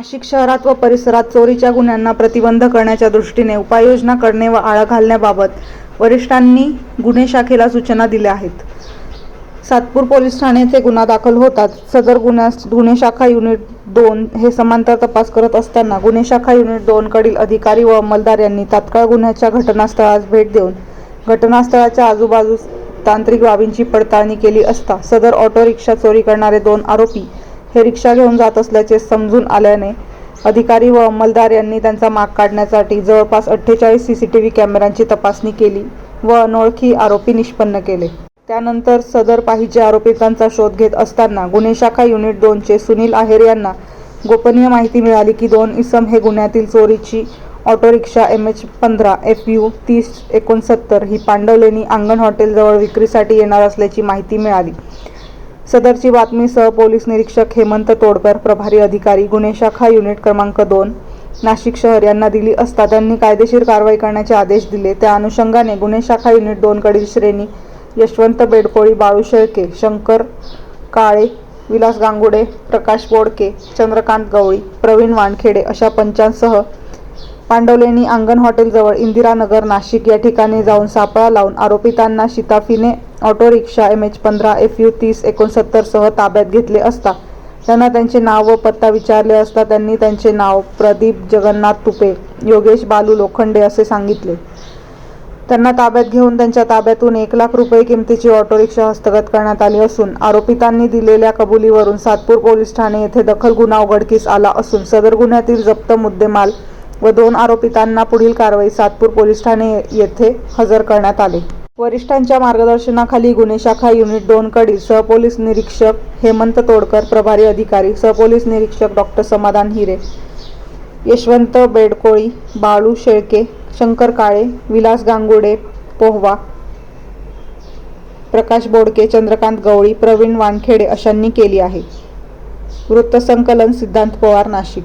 नाशिक शहरात व परिसरात चोरीच्या गुन्ह्यांना प्रतिबंध करण्याच्या दृष्टीने उपाययोजना करणे व आळा घालण्याबाबत वरिष्ठांनी गुन्हे शाखेला सूचना दिल्या आहेत. सातपूर पोलीस ठाण्याचे गुन्हा दाखल होताच सदर गुन्ह्यास गुन्हे शाखा युनिट दोन हे समांतर तपास करत असताना गुन्हे शाखा युनिट दोनकडील अधिकारी व अंमलदार यांनी तात्काळ गुन्ह्याच्या घटनास्थळास भेट देऊन घटनास्थळाच्या आजूबाजूस तांत्रिक बाबींची पडताळणी केली असता सदर ऑटो रिक्षा चोरी करणारे दोन आरोपी हे रिक्षा घेऊन जात असल्याचे समजून आल्याने अधिकारी व अंमलदार यांनी त्यांचा माग काढण्यासाठी जवळपास अठ्ठेचाळीस सीसीटीव्ही कॅमेऱ्यांची तपासणी केली व अनोळखी आरोपी निष्पन्न केले. त्यानंतर सदर पाहिजे आरोपितांचा शोध घेत असताना गुन्हे शाखा युनिट दोनचे सुनील आहेर यांना गोपनीय माहिती मिळाली की दोन इसम हे गुन्ह्यातील चोरीची ऑटो रिक्षा एम एच पंधरा एफ यू तीस एकोणसत्तर ही पांडवलेणी अंगण हॉटेलजवळ विक्रीसाठी येणार असल्याची माहिती मिळाली. सदरची बातमी सह पोलीस निरीक्षक हेमंत तोडकर प्रभारी अधिकारी गुन्हे शाखा युनिट क्रमांक दोन नाशिक शहर यांना दिली असता त्यांनी कायदेशीर कारवाई करण्याचे आदेश दिले. त्या अनुषंगाने गुन्हे शाखा युनिट दोनकडील श्रेणी यशवंत बेडकोळी बाळू शेळके शंकर काळे विलास गांगुडे प्रकाश बोडके चंद्रकांत गवळी प्रवीण वानखेडे अशा पंचांसह पांडवलेणी अंगण हॉटेलजवळ इंदिरानगर नाशिक या ठिकाणी जाऊन सापळा लावून आरोपितांना शिताफीने ऑटो रिक्षा एम एच पंधरा एफ यू तीस एकोणसत्तर सह ताब्यात घेतले असता त्यांना त्यांचे नाव व पत्ता विचारले असता त्यांनी त्यांचे नाव प्रदीप जगन्नाथ तुपे योगेश बालू लोखंडे असे सांगितले. त्यांना ताब्यात घेऊन त्यांच्या ताब्यातून एक लाख रुपये किमतीची ऑटो रिक्षा हस्तगत करण्यात आली असून आरोपितांनी दिलेल्या कबुलीवरून सातपूर पोलीस ठाणे येथे दखल गुन्हा उघडकीस आला असून सदर गुन्ह्यातील जप्त मुद्देमाल व दोन आरोपितांना पुढील कारवाई सातपूर पोलीस ठाणे येथे हजर करण्यात आले. वरिष्ठांच्या मार्गदर्शनाखाली गुन्हे शाखा युनिट दोनकडील सहपोलीस निरीक्षक हेमंत तोडकर प्रभारी अधिकारी सहपोलीस निरीक्षक डॉक्टर समाधान हिरे यशवंत बेडकोळी बाळू शेळके शंकर काळे विलास गांगुडे पोहवा प्रकाश बोडके चंद्रकांत गवळी प्रवीण वानखेडे अशांनी केली आहे. वृत्तसंकलन सिद्धांत पवार नाशिक.